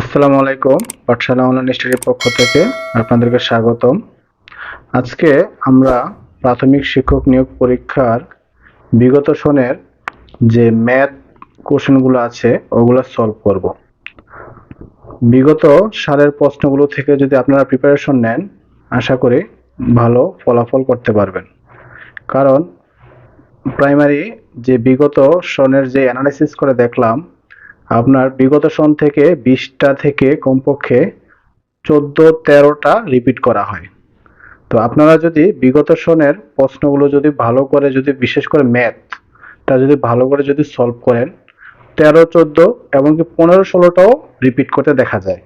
আসসালামু আলাইকুম, পাঠশালা অনলাইন স্টাডির পক্ষ থেকে আপনাদেরকে স্বাগতম। আজকে আমরা প্রাথমিক শিক্ষক নিয়োগ পরীক্ষার বিগত সনের যে ম্যাথ কোশ্চেনগুলো আছে, ওগুলো সলভ করব। বিগত সালের প্রশ্নগুলো থেকে যদি আপনারা প্রিপারেশন নেন, আশা করি ভালো ফলাফল করতে পারবেন। কারণ প্রাইমারি যে বিগত সনের যে অ্যানালাইসিস করে দেখলাম আপনার বিগত সন থেকে বিশটা থেকে কমপক্ষে চোদ্দ তেরোটা রিপিট করা হয়। তো আপনারা যদি বিগত সনের প্রশ্নগুলো যদি ভালো করে যদি বিশেষ করে ম্যাথটা যদি ভালো করে যদি সলভ করেন, তেরো, চোদ্দ এমনকি পনেরো, ষোলোটাও রিপিট করতে দেখা যায়।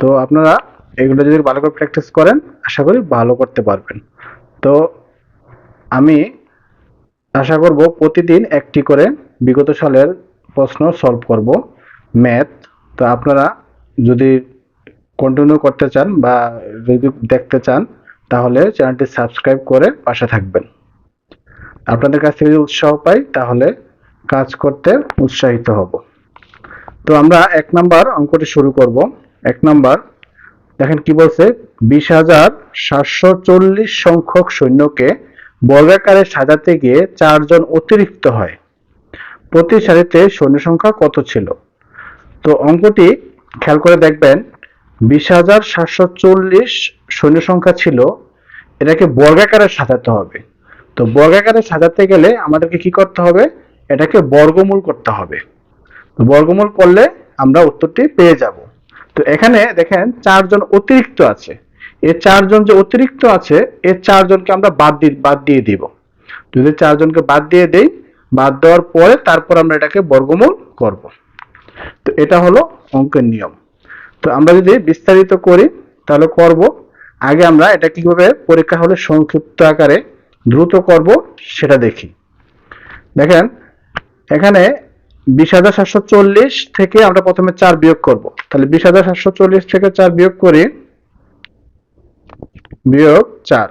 তো আপনারা এগুলো যদি ভালো করে প্র্যাকটিস করেন, আশা করি ভালো করতে পারবেন। তো আমি আশা করব প্রতিদিন একটি করে বিগত সালের প্রশ্ন সলভ করব। ম্যাথ তো আপনারা যদি কন্টিনিউ করতে চান বা যদি দেখতে চান, তাহলে চ্যানেলটি সাবস্ক্রাইব করে পাশে থাকবেন। আপনাদের কাছ থেকে যদি উৎসাহ পাই, তাহলে কাজ করতে উৎসাহিত হব। তো আমরা এক নাম্বার অঙ্কটি শুরু করব। এক নাম্বার দেখেন কি বলছে, বিশ হাজার সাতশো চল্লিশ সংখ্যক সৈন্যকে বর্গাকারে সাজাতে গিয়ে চারজন অতিরিক্ত হয়। প্রতি সারিতে সৈন্য সংখ্যা কত ছিল? তো অঙ্কটি খেয়াল করে দেখবেন, বিশ হাজার সাতশো চল্লিশ সৈন্য সংখ্যা ছিল, এটাকে বর্গাকারে সাজাতে হবে। তো বর্গাকারে সাজাতে গেলে আমাদেরকে কি করতে হবে? এটাকে বর্গমূল করতে হবে। তো বর্গমূল করলে আমরা উত্তরটি পেয়ে যাব। তো এখানে দেখেন, চারজন অতিরিক্ত আছে। এই চারজন যে অতিরিক্ত আছে, এই চারজনকে আমরা বাদ দিয়ে বাদ দিয়ে দিব। যদি চারজনকে বাদ দিয়ে দেই বাদ দেওয়ার পরে তারপর আমরা এটাকে বর্গমূল করব। তো এটা হলো অঙ্কের নিয়ম। তো আমরা যদি বিস্তারিত করি, তাহলে করব, আগে আমরা এটা কীভাবে পরীক্ষা হলে সংক্ষিপ্ত আকারে দ্রুত করব সেটা দেখি। দেখেন, এখানে বিশ হাজার সাতশো চল্লিশ থেকে আমরা প্রথমে চার বিয়োগ করব। তাহলে বিশ হাজার সাতশো চল্লিশ থেকে চার বিয়োগ করি, বিয়োগ চার।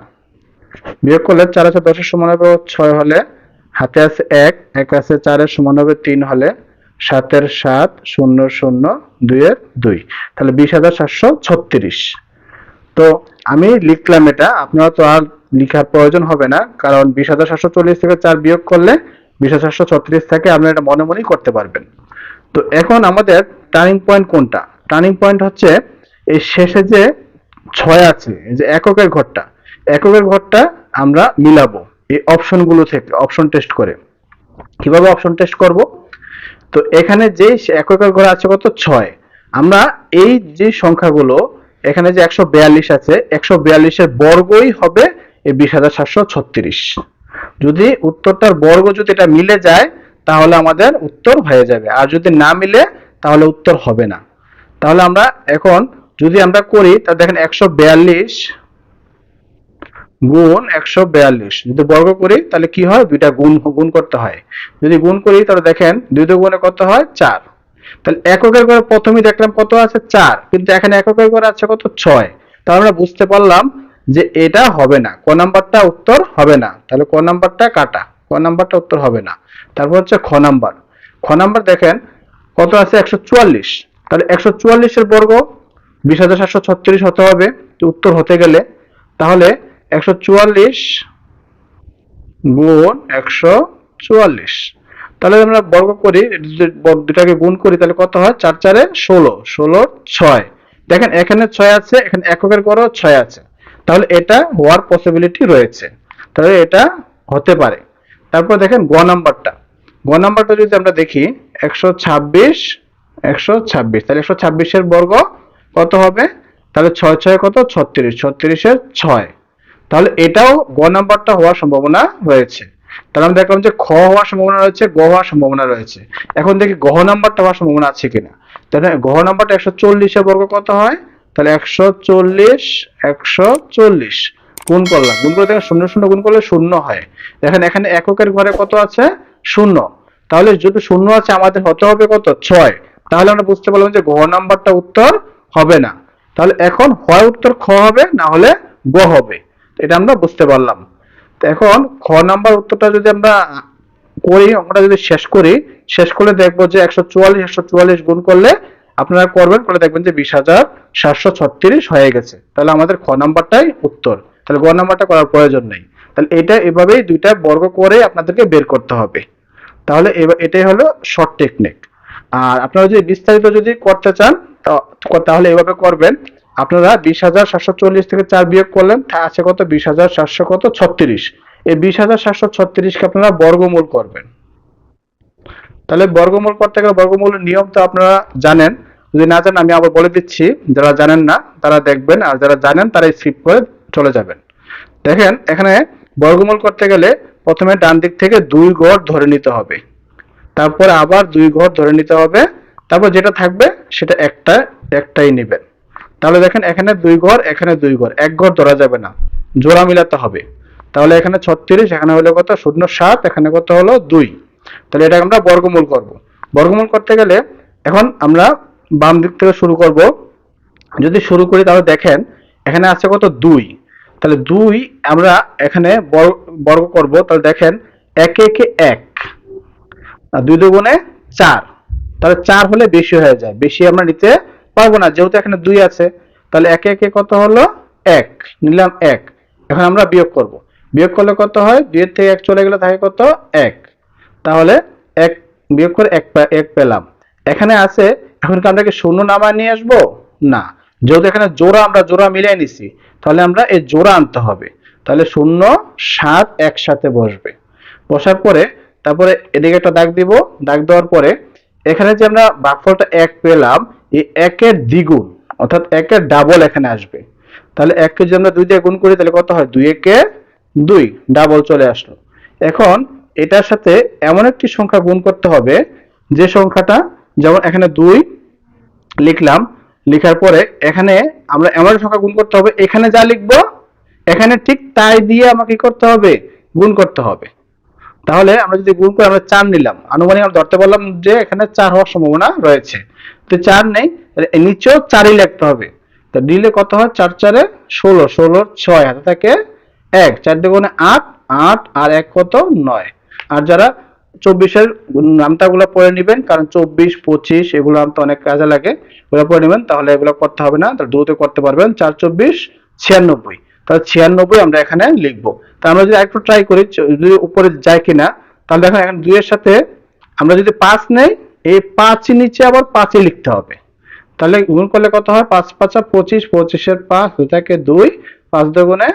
বিয়োগ করলে চার আছে, দশের সমান হবে ছয় হলে হাতে আছে এক এক আছে চারের সমান হবে তিন হলে সাতের সাত, শূন্য শূন্য, দুইয়ের দুই। তাহলে বিশ হাজার সাতশো ছত্রিশ। তো আমি লিখলাম এটা, আপনারা তো আর লিখার প্রয়োজন হবে না, কারণ বিশ হাজার সাতশো চল্লিশ থেকে চার বিয়োগ করলে বিশ হাজার সাতশো ছত্রিশ থেকে আপনি এটা মনে মনেই করতে পারবেন। তো এখন আমাদের টার্নিং পয়েন্ট কোনটা? টার্নিং পয়েন্ট হচ্ছে এই শেষে যে ছয় আছে যে এককের ঘরটা এককের ঘরটা আমরা মিলাবো। এই অপশনগুলো থেকে অপশন টেস্ট করে। কীভাবে অপশন টেস্ট করব? তো এখানে যে এককের ঘর আছে কত? ছয়। আমরা এই যে সংখ্যাগুলো, এখানে যে একশো বিয়াল্লিশ আছে, একশো বিয়াল্লিশের বর্গই হবে এই বিশ হাজার সাতশো ছত্রিশ। যদি উত্তরটার বর্গ যদি এটা মিলে যায়, তাহলে আমাদের উত্তর হয়ে যাবে। আর যদি না মিলে, তাহলে উত্তর হবে না। তাহলে আমরা এখন যদি আমরা করি তাহলে দেখেন একশো বিয়াল্লিশ গুণ একশো বিয়াল্লিশ। যদি বর্গ করি, তাহলে কি হয়? দুইটা গুণ গুণ করতে হয়। যদি গুণ করি, তাহলে দেখেন দুই গুণে কত হয়? চার। তাহলে এককের ঘরে প্রথমেই দেখলাম কত আছে? চার। কিন্তু এখানে এককের ঘরে আছে কত? ছয়। তাহলে আমরা বুঝতে পারলাম যে এটা হবে না। ক নাম্বারটা উত্তর হবে না। তাহলে ক নাম্বারটা কাটা। ক নাম্বারটা উত্তর হবে না। তারপর হচ্ছে খ নাম্বার। খ নাম্বার দেখেন কত আছে? একশো চুয়াল্লিশ। তাহলে একশো চুয়াল্লিশের বর্গ বিশ হাজার সাতশো ছত্রিশ হতে হবে। উত্তর হতে গেলে। তাহলে একশো চুয়াল্লিশ গুণ একশো চুয়াল্লিশ। তাহলে আমরা বর্গ করি দুটাকে গুণ করি, তাহলে কত হয়? চার চারে ষোলো ষোলো ছয়। দেখেন, এখানে ছয় আছে, এখানে এককের পরও ছয় আছে। তাহলে এটা হওয়ার পসিবিলিটি রয়েছে। তাহলে এটা হতে পারে। তারপর দেখেন গ নাম্বারটা। গ নাম্বারটা যদি আমরা দেখি, একশো ছাব্বিশ একশো ছাব্বিশ। তাহলে একশো ছাব্বিশের বর্গ কত হবে? তাহলে ছয় ছয় কত? ছত্রিশ। ছত্রিশের ছয়। তাহলে এটাও গ নাম্বারটা হওয়ার সম্ভাবনা রয়েছে। তাহলে আমরা দেখলাম যে খ হওয়ার সম্ভাবনা রয়েছে, গ হওয়ার সম্ভাবনা রয়েছে। এখন দেখি গহ নাম্বারটা হওয়ার সম্ভাবনা আছে কিনা। তাহলে গহ নাম্বারটা একশো চল্লিশের বর্গ কত হয়? তাহলে একশো চল্লিশ একশো চল্লিশ। গুণ করলাম। গুণ করে দেখেন শূন্য শূন্য গুণ করলে শূন্য হয়। দেখেন এখানে এককের ঘরে কত আছে? শূন্য। তাহলে যদি শূন্য আছে, আমাদের হতে হবে কত? ছয়। তাহলে আমরা বুঝতে পারলাম যে গহ নাম্বারটা উত্তর হবে না। তাহলে এখন হয় উত্তর খ হবে, না হলে গ হবে। এটা আমরা বুঝতে পারলাম। তো এখন খ নাম্বার উত্তরটা যদি আমরা করি, অঙ্কটা যদি শেষ করি, শেষ করলে দেখব যে একশো চুয়াল্লিশ একশো চুয়াল্লিশ গুণ করলে আপনারা করবেন করে দেখবেন যে বিশ হাজার সাতশো ছত্রিশ হয়ে গেছে। তাহলে আমাদের খ নাম্বারটাই উত্তর। তাহলে গ নাম্বারটা করার প্রয়োজন নেই। তাহলে এটা এভাবেই দুইটা বর্গ করে আপনাদেরকে বের করতে হবে। তাহলে এটাই হলো শর্ট টেকনিক আর আপনারা যদি বিস্তারিত যদি করতে চান তাহলে এভাবে করবেন। আপনারা বিশ হাজার সাতশো চল্লিশ থেকে চার বিয়োগ করলেন আছে কত? বিশ হাজার সাতশো কত? ছত্রিশ। এই বিশ হাজার সাতশো ছত্রিশকে আপনারা বর্গমূল করবেন। তাহলে বর্গমূল করতে গেলে বর্গমূলের নিয়ম তো আপনারা জানেন। যদি না জানেন, আমি আবার বলে দিচ্ছি, যারা জানেন না, তারা দেখবেন, আর যারা জানেন তারা স্কিপ করে চলে যাবেন। দেখেন, এখানে বর্গমূল করতে গেলে প্রথমে ডান দিক থেকে দুই গড় ধরে নিতে হবে। তারপরে আবার দুই ঘর ধরে নিতে হবে। তারপর যেটা থাকবে সেটা একটা, একটাই নেবেন। তাহলে দেখেন এখানে দুই ঘর, এখানে দুই ঘর। এক ঘর ধরা যাবে না। জোড়া মিলাতে হবে। তাহলে এখানে ছত্রিশ, এখানে হলো কত? শূন্য সাত, এখানে কত হলো? দুই। তাহলে এটা আমরা বর্গমূল করব। বর্গমূল করতে গেলে এখন আমরা বাম দিক থেকে শুরু করব। যদি শুরু করি তাহলে দেখেন এখানে আছে কত? দুই। তাহলে দুই আমরা এখানে বর্গ- করব। তাহলে দেখেন একে একে এক। দুই দুগুণে চার। তাহলে চার হলে বেশি হয়ে যায়। বেশি আমরা নিতে পারব না, যেহেতু এখানে দুই আছে, তাহলে একে একে কত হলো? এক। নিলাম এক। এখন আমরা বিয়োগ করব। বিয়োগ করলে কত হয়? দুইয়ের থেকে এক চলে গেলে থাকে কত? এক। তাহলে এক, বিয়োগ করে এক এক পেলাম। এখানে আছে, এখন কি আমরা কি শূন্য নামায় নিয়ে আসব? না। যেহেতু এখানে জোড়া, আমরা জোড়া মিলিয়ে নিছি, তাহলে আমরা এই জোড়া আনতে হবে। তাহলে শূন্য, সাত একসাথে বসবে। বসার পরে, তারপরে এদিকে একটা দাগ দিব। দাগ দেওয়ার পরে এখানে যে আমরা ভাগফলটা এক পেলাম, এই একের দ্বিগুণ, অর্থাৎ একের ডাবল এখানে আসবে। তাহলে এককে যদি আমরা দুই দিয়ে গুণ করি, তাহলে কত হয়? দুই একে দুই ডাবল চলে আসলো। এখন এটার সাথে এমন একটি সংখ্যা গুণ করতে হবে, যে সংখ্যাটা যেমন এখানে দুই লিখলাম, লেখার পরে এখানে আমরা এমন সংখ্যা গুণ করতে হবে, এখানে যা লিখব, এখানে ঠিক তাই দিয়ে আমাকে করতে হবে? গুণ করতে হবে। তাহলে আমরা যদি গুণ করে আমরা চার নিলাম। আনুমানিক আমরা ধরতে পারলাম যে এখানে চার হওয়ার সম্ভাবনা রয়েছে। তো চার নেই নিচেও চারই লিখতে হবে। তো দিলে কত হয়? চার চারে ষোলো, ষোলোর ছয়, হাতে থাকে এক। চার দুগুণে আট আট আর এক কত? নয়। আর যারা চব্বিশের নামতাগুলো পড়ে নেবেন, কারণ চব্বিশ, পঁচিশ, এগুলো নামতা অনেক কাজে লাগে, ওগুলো পড়ে নেবেন, তাহলে এগুলো করতে হবে না। দ্রুত করতে পারবেন চার, চব্বিশ, ছিয়ানব্বই। তাহলে ছিয়ানব্বই আমরা এখানে লিখব। তা আমরা যদি একটু ট্রাই করি যদি উপরে যায় কিনা, তাহলে দেখেন এখন দুইয়ের সাথে আমরা যদি পাঁচ নেই, এই পাঁচই নিচে আবার পাঁচই লিখতে হবে। তাহলে গুণ করলে কত হয়? পাঁচ, পাঁচা পঁচিশ, পঁচিশের পাঁচ দুই থাকে দুই, পাঁচ দুগুণে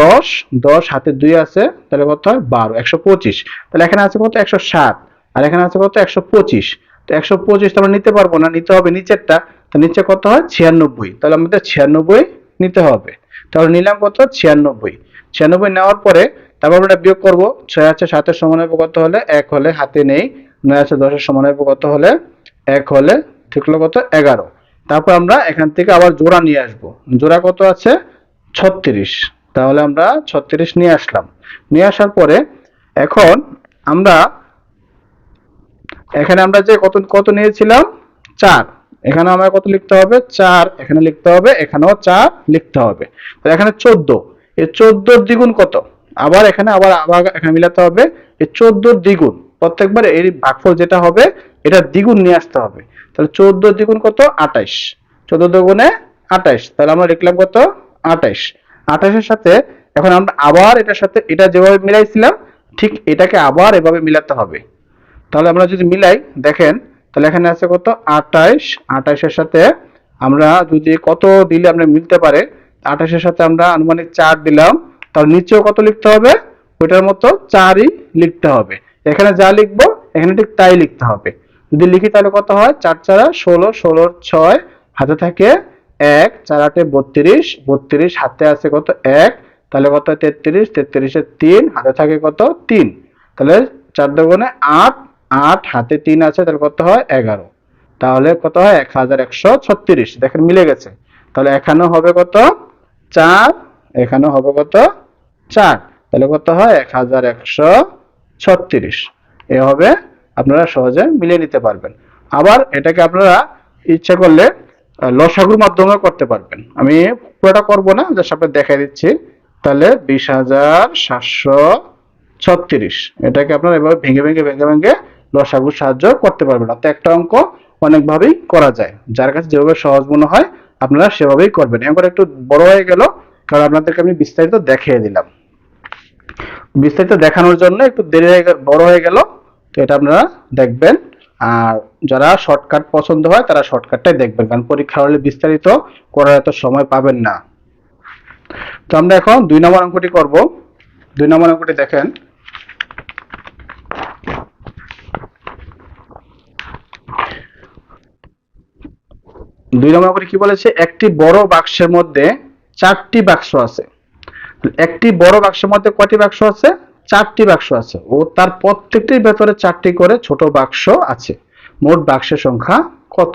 দশ দশ হাতে দুই আছে, তাহলে কত হয়? বারো, একশো পঁচিশ। তাহলে এখানে আছে কত? একশো সাত। আর এখানে আছে কত? একশো পঁচিশ। তো একশো পঁচিশ তো আমরা নিতে পারব না, নিতে হবে নিচেরটা। তো নিচে কত হয়? ছিয়ানব্বই। তাহলে আমাদের ছিয়ানব্বই নিতে হবে। তাহলে নিলাম কত? ছিয়ানব্বই। ছিয়ানব্বই নেওয়ার পরে তারপর আমরা বিয়োগ করব। ছয় আছে সাতের সমান হবে কত হলে? এক হলে, হাতে নেই। নয় আছে দশের সমান হবে কত হলে? এক হলে ঠিক হলো কত? এগারো। তারপর আমরা এখান থেকে আবার জোড়া নিয়ে আসব। জোড়া কত আছে? ছত্রিশ। তাহলে আমরা ছত্রিশ নিয়ে আসলাম। নিয়ে আসার পরে এখন আমরা, এখানে আমরা যে কত কত নিয়েছিলাম? চার। এখানে আমার কত লিখতে হবে? চার। এখানে লিখতে হবে, এখানেও চার লিখতে হবে। এখানে চোদ্দ। এই চোদ্দোর দ্বিগুণ কত? আবার এখানে আবার আবার এখানে মিলাতে হবে, এই চোদ্দোর দ্বিগুণ। প্রত্যেকবার এই ভাগফল যেটা হবে, এটা দ্বিগুণ নিয়ে আসতে হবে। তাহলে চোদ্দ দ্বিগুণ কত? আঠাইশ। চোদ্দ দ্বিগুণে আঠাইশ। তাহলে আমরা লিখলাম কত? আঠাইশ। আঠাইশের সাথে এখন আমরা আবার এটার সাথে, এটা যেভাবে মিলাইছিলাম, ঠিক এটাকে আবার এভাবে মিলাতে হবে। তাহলে আমরা যদি মিলাই, দেখেন তাহলে এখানে আছে কত? আঠাইশ। আঠাইশের সাথে আমরা যদি কত দিলে আমরা মিলতে পারে আঠাশের সাথে আমরা আনুমানিক চার দিলাম, তাহলে নিচেও কত লিখতে হবে? ওইটার মতো চারই লিখতে হবে। এখানে যা লিখব, এখানে ঠিক তাই লিখতে হবে। যদি লিখি তাহলে কত হয়? চার চারা ষোলো, ষোলোর ছয়, হাতে থাকে এক চার আটে বত্রিশ বত্রিশ হাতে আছে কত? এক, তাহলে কত তেত্রিশ তেত্রিশের তিন, হাতে থাকে কত? তিন। তাহলে চার দুগুণে আট আট, হাতে তিন আছে, তাহলে কত হয়? এগারো। তাহলে কত হয়? এক হাজার একশো ছত্রিশ। দেখেন মিলে গেছে। তাহলে এখানেও হবে কত? চার। এখানেও হবে কত? চার। তাহলে কত হয়? এক হাজার একশো ছত্রিশ। এভাবে আপনারা সহজে মিলিয়ে নিতে পারবেন। আবার এটাকে আপনারা ইচ্ছা করলে লসাগুর মাধ্যমে করতে পারবেন। আমি পুরোটা করব না, জাস্ট আপনাকে দেখাই দিচ্ছি। তাহলে বিশ হাজার সাতশো ছত্রিশ। এটাকে আপনারা এভাবে ভেঙে ভেঙে ভেঙে ভেঙে লসাগুর সাহায্য করতে পারবেন অর্থাৎ একটা অঙ্ক অনেকভাবেই করা যায়। যার কাছে যেভাবে সহজ মনে হয়, আপনারা সেভাবেই করবেন। এবার একটু বড় হয়ে গেল, কারণ আপনাদেরকে আমি বিস্তারিত দেখিয়ে দিলাম। বিস্তারিত দেখানোর জন্য একটু দেরি হয়ে বড় হয়ে গেল, তো এটা আপনারা দেখবেন। আর যারা শর্টকাট পছন্দ হয়, তারা শর্টকাটটাই দেখবেন, কারণ পরীক্ষা হলে বিস্তারিত করার এত সময় পাবেন না। তো আমরা এখন দুই নম্বর অঙ্কটি করব। দুই নম্বর অঙ্কটি দেখেন। দুই নম্বর অঙ্কটি কি বলেছে? একটি বড় বাক্সের মধ্যে চারটি বাক্স আছে। একটি বড় বাক্সের মধ্যে কয়টি বাক্স আছে? চারটি বাক্স আছে। ও তার প্রত্যেকটির ভেতরে চারটি করে ছোট বাক্স আছে। মোট বাক্সের সংখ্যা কত?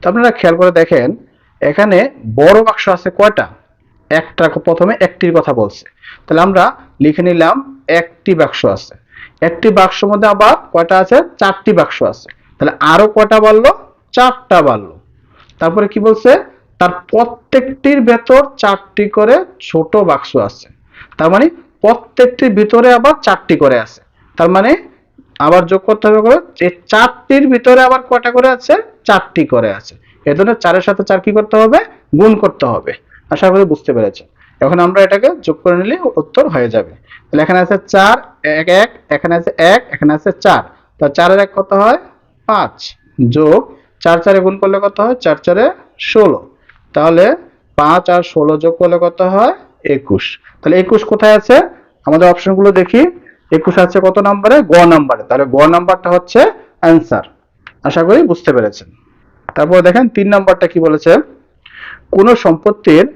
তো আপনারা খেয়াল করে দেখেন, এখানে বড় বাক্স আছে কয়টা? একটা প্রথমে একটির কথা বলছে। তাহলে আমরা লিখে নিলাম একটি বাক্স আছে। একটি বাক্সের মধ্যে আবার কয়টা আছে? চারটি বাক্স আছে। তাহলে আরও কয়টা বাড়লো? চারটা বাড়লো। তারপরে কি বলছে? তার প্রত্যেকটির ভেতর চারটি করে ছোট বাক্স আছে। তার মানে প্রত্যেকটির ভিতরে আবার চারটি করে আছে। তার মানে আবার যোগ করতে হবে করে চারটির ভিতরে আবার কয়টা করে আছে? চারটি করে আছে। এই জন্য চারের সাথে চার কি করতে হবে? গুণ করতে হবে। আশা করি বুঝতে পেরেছে এখন আমরা এটাকে যোগ করে নিলে উত্তর হয়ে যাবে। তাহলে এখানে আছে চার, এক এক, এখানে আছে এক, এখানে আছে চার। তা চারের এক কত হয়? পাঁচ। যোগ চার চারে গুণ করলে কত হয়? চার চারে ষোলো। তাহলে পাঁচ আর ষোলো যোগ করলে কত হয়? একুশ। তাহলে একুশ কোথায় আছে? আমাদের অপশনগুলো দেখি। একুশ আছে কত নম্বরে? গ নাম্বারে। তাহলে গ নাম্বারটা হচ্ছে অ্যান্সার। আশা করি বুঝতে পেরেছেন। তারপর দেখেন তিন নাম্বারটা কি বলেছে? কোন সম্পত্তির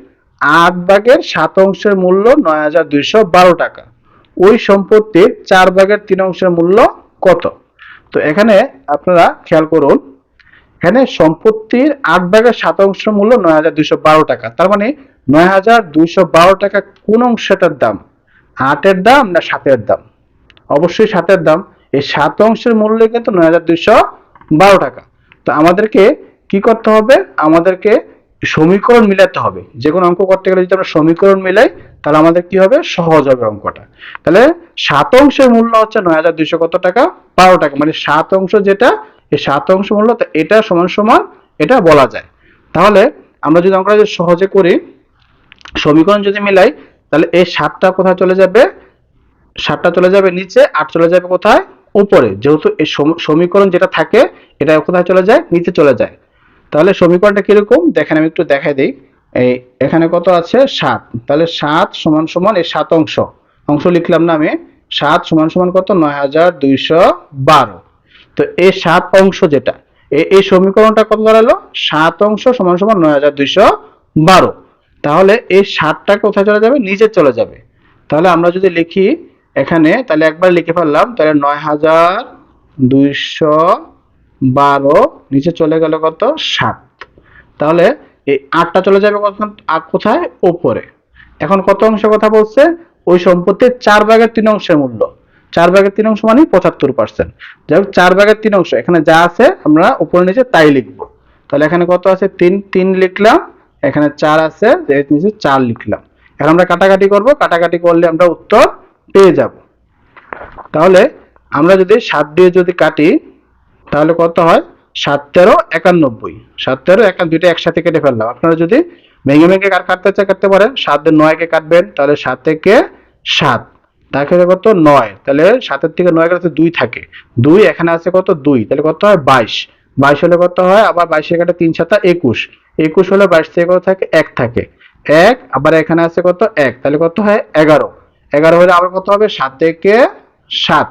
আট ভাগের সাত অংশের মূল্য নয় হাজার দুইশো বারো টাকা। ওই সম্পত্তির চার ভাগের তিন অংশের মূল্য কত? তো এখানে আপনারা খেয়াল করুন এখানে সম্পত্তির আট ভাগের সাত অংশ মূল্য নয় হাজার দুইশো বারো টাকা। তার মানে নয় হাজার দুইশো বারো টাকা কোন অংশটার দাম? আটের দাম না সাতের দাম? অবশ্যই সাতের দাম। এই সাত অংশের মূল্য কিন্তু নয় হাজার দুইশো বারো টাকা। তো আমাদেরকে কি করতে হবে? আমাদেরকে সমীকরণ মিলাতে হবে। যে কোনো অঙ্ক করতে গেলে যদি আমরা সমীকরণ মিলাই, তাহলে আমাদের কি হবে? সহজ হবে অঙ্কটা। তাহলে সাত অংশের মূল্য হচ্ছে নয় হাজার দুইশো কত টাকা? বারো টাকা। মানে সাত অংশ যেটা এই সাত অংশ মূল্য এটা সমান সমান এটা বলা যায়। তাহলে আমরা যদি অঙ্কটা যদি সহজে করি, সমীকরণ যদি মিলাই, তাহলে এই সাতটা কোথায় চলে যাবে? সাতটা চলে যাবে নিচে, আট চলে যাবে কোথায়? উপরে। যেহেতু এই সম- সমীকরণ যেটা থাকে, এটা কোথায় চলে যায়? নিচে চলে যায়। তাহলে সমীকরণটা কীরকম? দেখেন আমি একটু দেখাই দিই। এই এখানে কত আছে? সাত। তাহলে সাত সমান সমান এই সাত অংশ। অংশ লিখলাম না আমি। সাত সমান সমান কত? নয় হাজার দুইশো বারো। তো এই সাত অংশ যেটা এই সমীকরণটা কত দাঁড়াল? সাত অংশ সমান সমান নয় হাজার দুইশো বারো। তাহলে এই সাতটা কোথায় চলে যাবে? নিচে চলে যাবে। তাহলে আমরা যদি লিখি এখানে, তাহলে একবার লিখে ফেললাম, তাহলে নয় হাজার দুইশো বারো নিচে চলে গেল কত? সাত। তাহলে এই আটটা চলে যাবে আট কোথায়? ওপরে। এখন কত অংশ কথা বলছে? ওই সম্পত্তির চার ভাগের তিন অংশের মূল্য। চার ভাগের তিন অংশ মানে পঁচাত্তর পার্সেন্ট যাই হোক, চার ভাগের তিন অংশ, এখানে যা আছে আমরা উপরে নিচে তাই লিখব। তাহলে এখানে কত আছে? তিন তিন লিখলাম। এখানে চার আছে নিচে চার লিখলাম। এখন আমরা কাটাকাটি করব। কাটাকাটি করলে আমরা উত্তর পেয়ে যাব। তাহলে আমরা যদি সাত দিয়ে যদি কাটি, তাহলে কত হয়? সাত তেরো একানব্বই। সাত তেরো একান দুইটা একসাথে কেটে ফেললাম। আপনারা যদি ভেঙে ভেঙে কাটতে চান কাটতে পারেন। সাত নয়কে কাটবেন, তাহলে সাত থেকে সাত। তাকে কত? নয়। তাহলে সাতের থেকে নয় কাটতে দুই থাকে। দুই এখানে আছে কত? দুই। তাহলে কত হয়? বাইশ। বাইশ হলে কত হয়? আবার বাইশে কাটে তিন সাতা একুশ। একুশ হলে বাইশ থেকে কত থাকে? এক থাকে। এক, আবার এখানে আছে কত? এক। তাহলে কত হয়? এগারো। এগারো হলে আবার কত হবে? সাত থেকে সাত।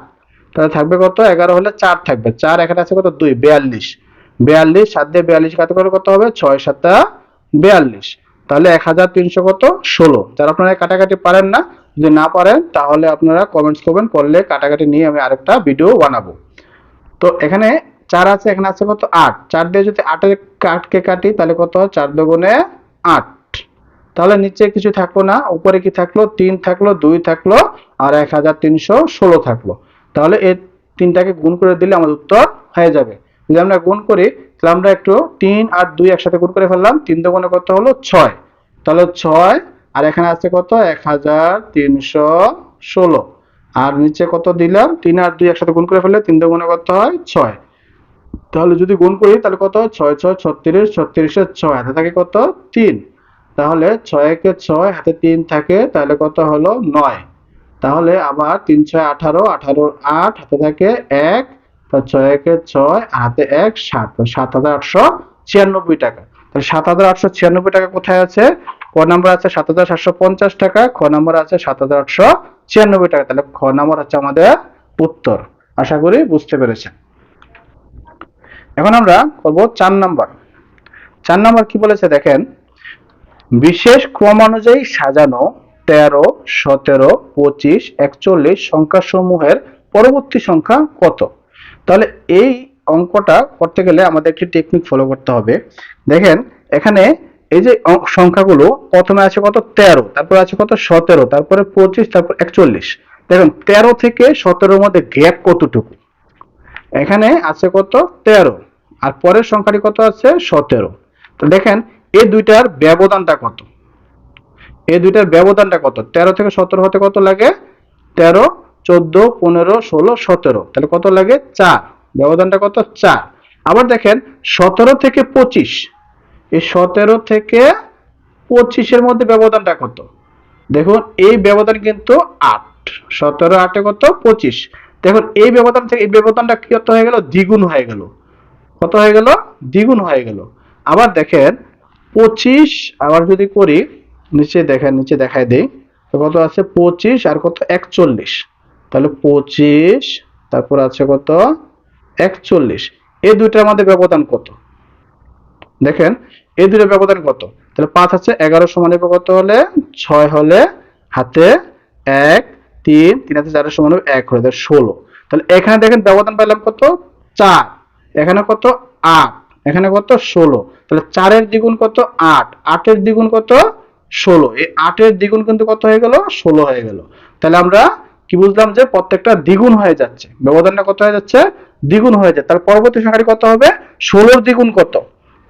তাহলে থাকবে কত? এগারো হলে চার থাকবে। চার এখানে আছে কত? দুই। বিয়াল্লিশ। বিয়াল্লিশ, সাত দিয়ে বিয়াল্লিশ কাতে করে কত হবে? ছয় সাতা বিয়াল্লিশ। তাহলে এক হাজার তিনশো কত? ষোলো। যারা আপনারা কাটাকাটি পারেন না যদি না পারেন, তাহলে আপনারা কমেন্টস করবেন, পড়লে কাটাকাটি নিয়ে আমি আরেকটা ভিডিও বানাবো। তো এখানে চার আছে, এখানে আছে কত? আট। চার দিয়ে যদি আটের আটকে কাটি, তাহলে কত? চার দুগুণে আট। তাহলে নিচে কিছু থাকল না, উপরে কি থাকল? তিন থাকল, দুই থাকল, আর এক হাজার তিনশো ষোলো থাকল। তাহলে এই তিনটাকে গুণ করে দিলে আমাদের উত্তর হয়ে যাবে। যদি আমরা গুণ করি, তাহলে আমরা একটু তিন আর দুই একসাথে গুণ করে ফেললাম, তিন দুগুণে কত হলো? ছয়। তাহলে ছয় আর এখানে আছে কত? এক হাজার তিনশো ষোলো। আর নিচে কত দিলাম? তিন আর দুই একসাথে গুণ করে ফেললে তিন দুগুণে কত হয়? ছয়। তাহলে যদি গুণ করি, তাহলে কত ছয় ছয়, ছত্রিশ ছত্রিশের ছয়। হাতে থাকে কত? তিন। তাহলে ছয় একে ছয়, হাতে তিন থাকে, তাহলে কত হলো? নয়। তাহলে আবার তিন, ছয়, আঠারো আঠারো, আট, হাতে থাকে এক, তো ছয় একে ছয় হাতে এক, সাত। সাত হাজার আটশো ছিয়ানব্বই টাকা। তাহলে সাত হাজার আটশো ছিয়ানব্বই টাকা কোথায় আছে? ক নাম্বার আছে সাত হাজার সাতশো পঞ্চাশ টাকা, খ নাম্বার আছে সাত হাজার আটশো ছিয়ানব্বই টাকা। তাহলে খ নাম্বার হচ্ছে আমাদের উত্তর। আশা করি বুঝতে পেরেছেন। এখন আমরা করব চার নাম্বার। চার নাম্বার কি বলেছে দেখেন, বিশেষ ক্রমানুযায়ী সাজানো তেরো, সতেরো, পঁচিশ, একচল্লিশ সংখ্যা সমূহের পরবর্তী সংখ্যা কত? তাহলে এই অঙ্কটা করতে গেলে আমাদের একটি টেকনিক ফলো করতে হবে। দেখেন, এখানে এই যে সংখ্যাগুলো, প্রথমে আছে কত? তেরো। তারপর আছে কত? সতেরো। তারপরে পঁচিশ, তারপর একচল্লিশ। দেখুন, তেরো থেকে সতেরোর মধ্যে গ্যাপ কতটুকু? এখানে আছে কত? তেরো। আর পরের সংখ্যাটি কত আছে? সতেরো। তো দেখেন এই দুইটার ব্যবধানটা কত? এই দুইটার ব্যবধানটা কত? তেরো থেকে সতেরো হতে কত লাগে? তেরো, চোদ্দ, পনেরো, ষোলো, সতেরো। তাহলে কত লাগে? চার। ব্যবধানটা কত? চার। আবার দেখেন, সতেরো থেকে পঁচিশ। এই সতেরো থেকে পঁচিশের মধ্যে ব্যবধানটা কত? দেখুন, এই ব্যবধান কিন্তু আট। সতেরো, আটে কত? পঁচিশ। দেখুন, এই ব্যবধান থেকে, এই ব্যবধানটা কি কত হয়ে গেল? দ্বিগুণ হয়ে গেল। কত হয়ে গেল? দ্বিগুণ হয়ে গেল। আবার দেখেন, পঁচিশ, আবার যদি করি, নিচে দেখেন, নিচে দেখাই দেই কত আছে? পঁচিশ, আর কত? একচল্লিশ। তাহলে পঁচিশ, তারপর আছে কত? একচল্লিশ। এই দুইটার মধ্যে ব্যবধান কত? দেখেন এই দুটো ব্যবধান কত? তাহলে পাঁচ আছে, এগারো সমান কত হলে? ছয় হলে হাতে এক, তিন তিন হাতে চারের সমান হবে এক হলে ষোলো। তাহলে এখানে দেখেন ব্যবধান পাইলাম কত? চার। এখানে কত? আট। এখানে কত? ষোলো। তাহলে চারের দ্বিগুণ কত? আট। আটের দ্বিগুণ কত? ষোলো। এই আটের দ্বিগুণ কিন্তু কত হয়ে গেল? ষোলো হয়ে গেল। তাহলে আমরা কি বুঝলাম যে প্রত্যেকটা দ্বিগুণ হয়ে যাচ্ছে। ব্যবধানটা কত হয়ে যাচ্ছে? দ্বিগুণ হয়ে যাচ্ছে। তার পরবর্তী সংখ্যাটি কত হবে? ষোলোর দ্বিগুণ কত?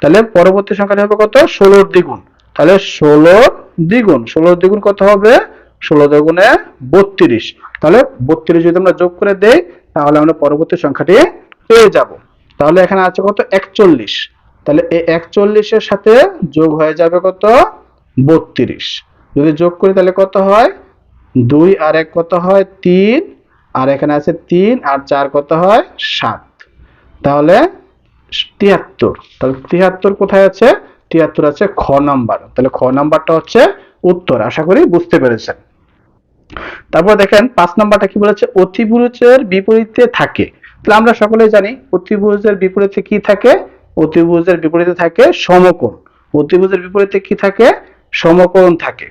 তাহলে পরবর্তী সংখ্যাটি হবে কত? ষোলোর দ্বিগুণ। তাহলে ষোলো দ্বিগুণ। ষোলোর দ্বিগুণ কত হবে? ষোলো দ্বিগুণে বত্রিশ। তাহলে বত্রিশ যদি আমরা যোগ করে দেই, তাহলে আমরা পরবর্তী সংখ্যাটি পেয়ে যাব। তাহলে এখানে আছে কত? একচল্লিশ। তাহলে এই একচল্লিশের সাথে যোগ হয়ে যাবে কত? বত্রিশ। যদি যোগ করি তাহলে কত হয়? দুই আর এক কত হয়? তিন। আর এখানে আছে তিন আর চার কত হয়? সাত। তাহলে তিয়াত্তর। তাহলে তিয়াত্তর কোথায় আছে? তিয়াত্তর আছে খ নাম্বার। তাহলে খ নাম্বারটা হচ্ছে উত্তর, আশা করি বুঝতে পেরেছেন। তারপর দেখেন, পাঁচ নাম্বারটা কি বলেছে? অতিভুজের বিপরীতে থাকে। তাহলে আমরা সকলেই জানি অতিভুজের বিপরীতে কি থাকে? অতিভুজের বিপরীতে থাকে সমকোণ। অতিভুজের বিপরীতে কি থাকে? সমকোণ থাকে।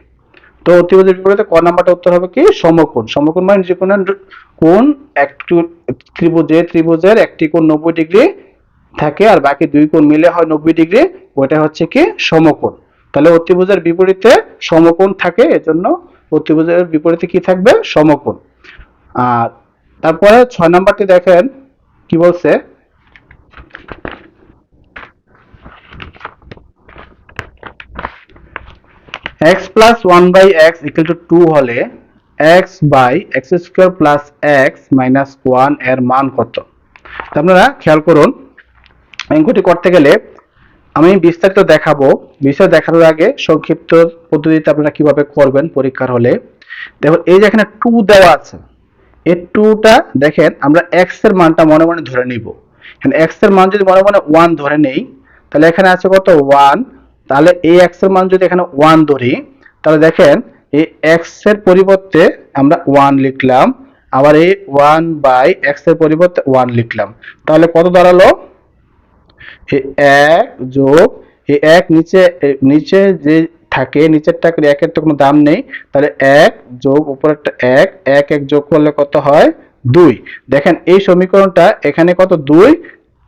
তো অতিভুজের বিপরীতে ক নাম্বারটা উত্তর হবে কি? সমকোণ। সমকোণ মানে যে কোনো কোণ ত্রিভুজে, ত্রিভুজের একটি কোণ নব্বই ডিগ্রি থাকে আর বাকি দুই কোণ মিলে হয় নব্বই ডিগ্রি ওটা হচ্ছে কি সমকোণ। তাহলে অতিভুজের বিপরীতে সমকোণ থাকে, এজন্য অতিভুজের বিপরীতে কি থাকবে? সমকোণ। আর তারপরে ছয় নাম্বারটি দেখেন, কি বলছে? X plus one by x equal to two হলে x by x square plus x minus ওয়ানের মান কত? আপনারা খেয়াল করুন। অঙ্কটি করতে গেলে আমি বিস্তারিত দেখাবো। বিস্তারিত দেখানোর আগে সংক্ষিপ্ত পদ্ধতিতে আপনারা কীভাবে করবেন পরীক্ষার হলে। দেখুন, এই যে এখানে টু দেওয়া আছে, এই টুটা দেখেন, আমরা এক্সের মানটা মনে মনে ধরে নিব। এখানে এক্সের মান যদি মনে মনে ওয়ান ধরে নেই, তাহলে এখানে আছে কত? ওয়ান তাহলে এই এক্সের মান যদি এখানে ওয়ান ধরি, তাহলে দেখেন, এই এক্সের পরিবর্তে আমরা ওয়ান লিখলাম, আবার এই ওয়ান বাই এক্সের পরিবর্তে ওয়ান লিখলাম। তাহলে কত দাঁড়াল? এই এক যোগ এই এক নিচে নিচে যে থাকে, নিচের টাকার একের তো কোনো দাম নেই, তাহলে এক যোগ উপরেরটা এক এক এক যোগ করলে কত হয়? দুই। দেখেন, এই সমীকরণটা এখানে কত? দুই।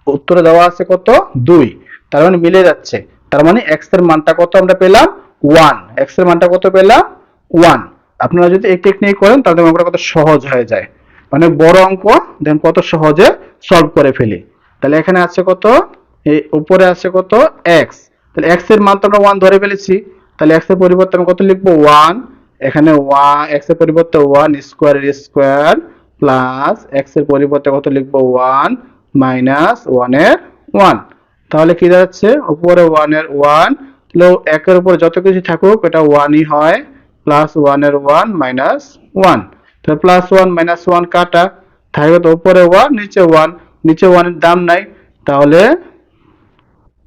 উত্তরে দেওয়া আছে কত? দুই। তার মানে মিলে যাচ্ছে। তার মানে এক্সের মানটা কত আমরা পেলাম? ওয়ান এক্সের মানটা কত পেলাম? ওয়ান আপনারা যদি এই টেকনিক করেন, তাহলে আমরা কত সহজ হয়ে যায়। মানে বড় অঙ্ক দেন কত সহজে সলভ করে ফেলি। তাহলে এখানে আছে কত? উপরে আছে কত? এক্স তাহলে এক্সের মান তো আমরা ওয়ান ধরে ফেলেছি। তাহলে এক্সের পরিবর্তে আমি কত লিখব? ওয়ান এখানে ওয়ান এক্সের পরিবর্তে ওয়ান স্কোয়ার স্কোয়ার প্লাস এক্সের পরিবর্তে কত লিখব? ওয়ান মাইনাস ওয়ানের ওয়ান তাহলে কি দাঁড়াচ্ছে? উপরে ওয়ানের ওয়ান তাহলে একের উপর যত কিছু থাকুক, এটা ওয়ানই হয়। প্লাস ওয়ানের ওয়ান মাইনাস ওয়ান তাহলে প্লাস ওয়ান মাইনাস ওয়ান কাটা। থাকবে তো উপরে ওয়ান নিচে ওয়ান নিচে ওয়ানের দাম নাই। তাহলে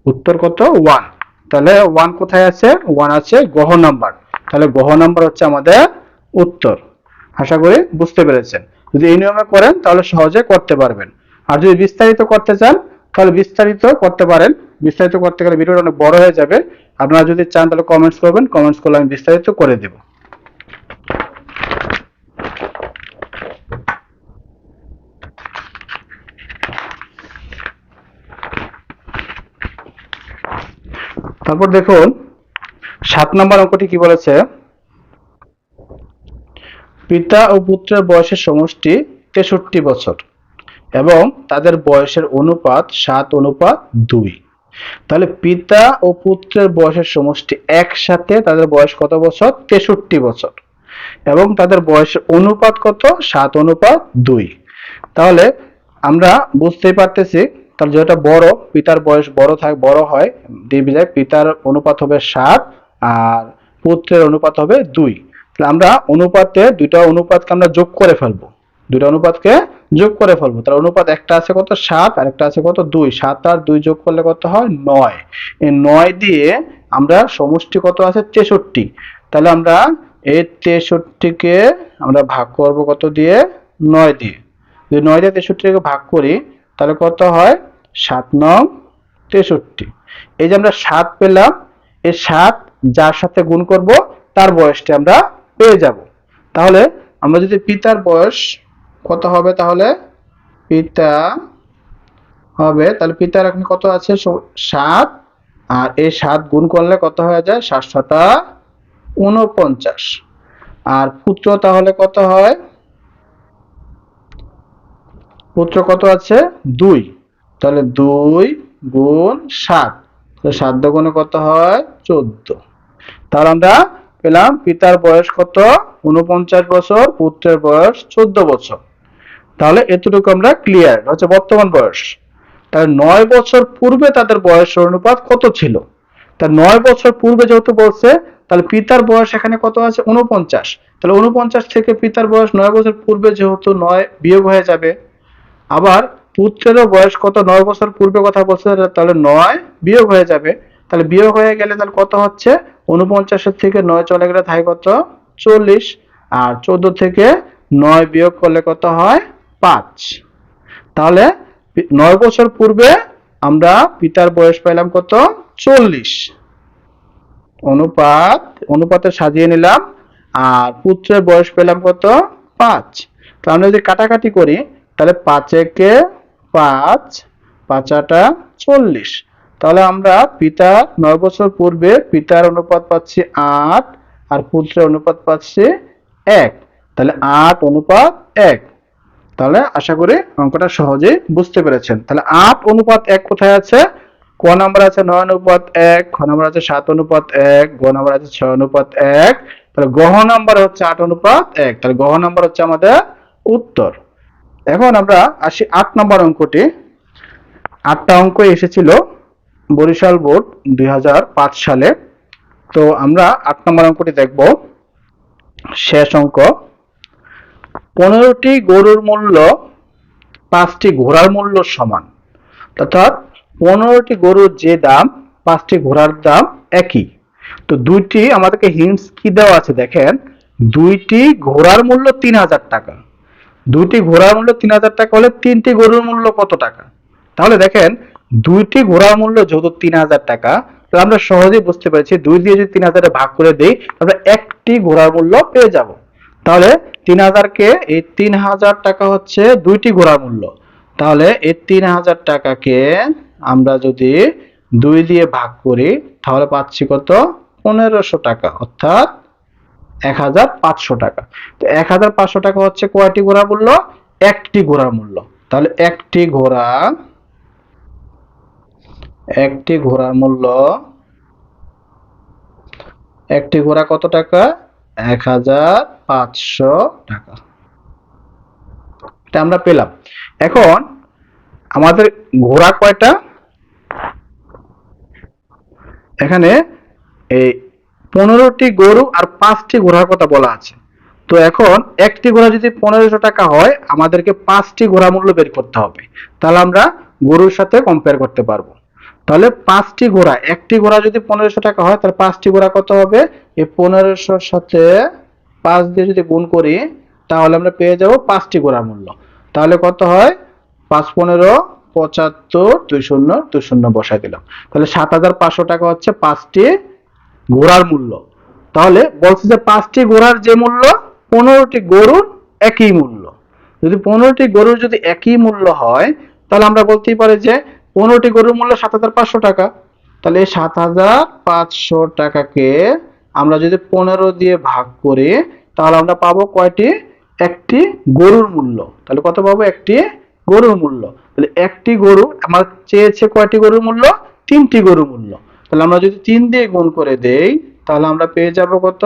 উত্তর কত? ওয়ান তাহলে ওয়ান কোথায় আছে? ওয়ান আছে গ্রহ নাম্বার। তাহলে গ্রহ নাম্বার হচ্ছে আমাদের উত্তর। আশা করি বুঝতে পেরেছেন। যদি এই নিয়মে করেন, তাহলে সহজে করতে পারবেন। আর যদি বিস্তারিত করতে চান, তাহলে বিস্তারিত করতে পারেন। বিস্তারিত করতে গেলে ভিডিওটা অনেক বড় হয়ে যাবে। আপনারা যদি চান, তাহলে কমেন্টস করবেন। কমেন্টস করলে আমি বিস্তারিত করে দেব। তারপর দেখুন, সাত নম্বর অঙ্কটি কি বলেছে? পিতা ও পুত্রের বয়সের সমষ্টি তেষট্টি বছর এবং তাদের বয়সের অনুপাত সাত, অনুপাত দুই। তাহলে পিতা ও পুত্রের বয়সের সমষ্টি একসাথে তাদের বয়স কত বছর? তেষট্টি বছর। এবং তাদের বয়সের অনুপাত কত? সাত, অনুপাত দুই। তাহলে আমরা বুঝতেই পারতেছি তাহলে যেটা বড়, পিতার বয়স বড় থাকে, বড় হয় যায় পিতার অনুপাত হবে সাত আর পুত্রের অনুপাত হবে দুই। তাহলে আমরা অনুপাতে দুইটা অনুপাতকে আমরা যোগ করে ফেলব। দুইটা অনুপাতকে যোগ করে ফেলব। তাহলে অনুপাত একটা আছে কত? সাত, আর একটা আছে কত? দুই। সাত আর দুই যোগ করলে কত হয়? নয়। এই নয় দিয়ে আমরা সমষ্টি কত আছে? তেষট্টি। তাহলে আমরা এই তেষট্টিকে আমরা ভাগ করব কত দিয়ে? নয় দিয়ে। যদি নয় দিয়ে তেষট্টিকে ভাগ করি তাহলে কত হয়? সাত নং তেষট্টি। এই যে আমরা সাত পেলাম, এই সাত যার সাথে গুণ করব, তার বয়সটি আমরা পেয়ে যাব। তাহলে আমরা যদি পিতার বয়স কত হবে তাহলে? পিতা হবে, তাহলে পিতার এখন কত আছে? সাত। আর এই সাত গুণ করলে কত হয়ে যায়? সাত সাতা উনপঞ্চাশ আর পুত্র তাহলে কত হয়? পুত্র কত আছে? দুই। তাহলে দুই গুণ সাত। তাহলে সাত গুণে কত হয়? চোদ্দ। তাহলে আমরা পেলাম পিতার বয়স কত? উনপঞ্চাশ বছর, পুত্রের বয়স চোদ্দ বছর। তাহলে এতটুকু আমরা ক্লিয়ার হচ্ছে বর্তমান বয়স। তাহলে নয় বছর পূর্বে তাদের বয়সের অনুপাত কত ছিল? তা নয় বছর পূর্বে যেহেতু বলছে, তাহলে পিতার বয়স এখানে কত আছে? উনপঞ্চাশ তাহলে উনপঞ্চাশ থেকে পিতার বয়স নয় বছর পূর্বে যেহেতু নয় বিয়োগ হয়ে যাবে। আবার পুত্রেরও বয়স কত? নয় বছর পূর্বে কথা বলছে, তাহলে নয় বিয়োগ হয়ে যাবে। তাহলে বিয়োগ হয়ে গেলে তাহলে কত হচ্ছে? উনপঞ্চাশের থেকে নয় চলে গেলে থাকে কত? চল্লিশ। আর চোদ্দ থেকে নয় বিয়োগ করলে কত হয়? পাঁচ। তাহলে নয় বছর পূর্বে আমরা পিতার বয়স পেলাম কত? চল্লিশ। অনুপাত, অনুপাতে সাজিয়ে নিলাম। আর পুত্রের বয়স পেলাম কত? পাঁচ। তো আমরা যদি কাটাকাটি করি তাহলে পাঁচেকে পাঁচ পাঁচাটা চল্লিশ। তাহলে আমরা পিতা নয় বছর পূর্বে পিতার অনুপাত পাচ্ছি আট আর পুত্রের অনুপাত পাচ্ছি এক। তাহলে আট অনুপাত এক। তাহলে আশা করি অঙ্কটা সহজেই বুঝতে পেরেছেন। তাহলে আট অনুপাত এক কোথায় আছে? ক নাম্বার আছে নয় অনুপাত এক, খ নাম্বার আছে সাত অনুপাত এক, গ নাম্বার আছে ছয় অনুপাত এক। তাহলে গহ নাম্বার হচ্ছে আট অনুপাত এক। তাহলে গহ নাম্বার হচ্ছে আমাদের উত্তর। এখন আমরা আসি আট নম্বর অঙ্কটি। আটটা অঙ্ক এসেছিল বরিশাল বোর্ড দুই হাজার পাঁচ সালে। তো আমরা আট নম্বর অঙ্কটি দেখব। শেষ অঙ্ক। পনেরোটি গরুর মূল্য পাঁচটি ঘোড়ার মূল্য সমান। অর্থাৎ পনেরোটি গরুর যে দাম, পাঁচটি ঘোড়ার দাম একই। তো দুইটি আমাদেরকে হিন্টস কি দেওয়া আছে দেখেন? দুইটি ঘোড়ার মূল্য তিন হাজার টাকা। দুইটি ঘোড়ার মূল্য তিন হাজার টাকা হলে তিনটি গরুর মূল্য কত টাকা? তাহলে দেখেন, দুইটি ঘোড়ার মূল্য যেহেতু তিন হাজার টাকা, তাহলে আমরা সহজেই বুঝতে পারছি দুই দিয়ে যদি তিন হাজারে ভাগ করে দিই, তাহলে একটি ঘোড়ার মূল্য পেয়ে যাব। তাহলে তিন হাজারকে, এই তিন হাজার টাকা হচ্ছে দুইটি ঘোড়ার মূল্য। তাহলে এই তিন হাজার টাকাকে আমরা যদি দুই দিয়ে ভাগ করি, তাহলে পাচ্ছি কত? পনেরোশো টাকা। অর্থাৎ এক হাজার পাঁচশো টাকা। তো এক হাজার পাঁচশো টাকা হচ্ছে কয়টি ঘোড়া মূল্য? একটি ঘোড়ার মূল্য। তাহলে একটি ঘোড়া, একটি ঘোড়ার মূল্য, একটি ঘোড়া কত টাকা? এক হাজার পাঁচশো টাকা। এটা আমরা পেলাম। এখন আমাদের ঘোড়া কয়টা? এখানে এই পনেরোটি গরু আর পাঁচটি ঘোড়ার কথা বলা আছে। তো এখন একটি ঘোড়া যদি পনেরোশো টাকা হয়, আমাদেরকে পাঁচটি ঘোড়া মূল্য বের করতে হবে। তাহলে আমরা গরুর সাথে কম্পেয়ার করতে পারব। তাহলে পাঁচটি ঘোড়া, একটি ঘোড়া যদি পনেরোশো টাকা হয়, তাহলে পাঁচটি ঘোড়া কত হবে? এই পনেরোশোর সাথে পাঁচ দিয়ে যদি গুণ করি, তাহলে আমরা পেয়ে যাব পাঁচটি ঘোড়া মূল্য। তাহলে কত হয়? পাঁচ পনেরো, পঁচাত্তর, দুই শূন্য দুই শূন্য বসাই দিলাম। তাহলে সাত হাজার পাঁচশো টাকা হচ্ছে পাঁচটি ঘোড়ার মূল্য। তাহলে বলছে যে পাঁচটি ঘোড়ার যে মূল্য, পনেরোটি গরুর একই মূল্য। যদি পনেরোটি গরুর যদি একই মূল্য হয়, তাহলে আমরা বলতেই পারি যে পনেরোটি গরুর মূল্য সাত হাজার পাঁচশো টাকা। তাহলে সাত হাজার পাঁচশো টাকাকে আমরা যদি পনেরো দিয়ে ভাগ করি, তাহলে আমরা পাবো কয়টি? একটি গরুর মূল্য। তাহলে কত পাবো? একটি গরুর মূল্য। তাহলে একটি গরু আমার চেয়েছে কয়টি গরুর মূল্য? তিনটি গরুর মূল্য। তাহলে আমরা যদি তিন দিয়ে গুণ করে দেই, তাহলে আমরা পেয়ে যাব কত?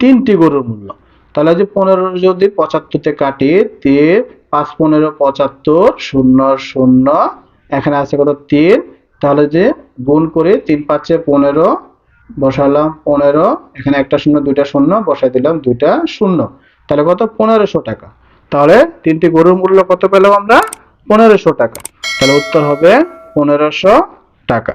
তিনটি গরুর মূল্য। তাহলে যে পনেরো যদি পঁচাত্তরতে কাটি, তিন, পাঁচ, পনেরো, পঁচাত্তর, শূন্য শূন্য, এখানে আছে কত? তিন। তাহলে যে গুণ করে তিন পাঁচে পনেরো বসালাম পনেরো, এখানে একটা শূন্য, দুইটা শূন্য, বসাই দিলাম দুইটা শূন্য। তাহলে কত? পনেরোশো টাকা। তাহলে তিনটি গরুর মূল্য কত পেলাম আমরা? পনেরোশো টাকা। তাহলে উত্তর হবে পনেরোশো টাকা।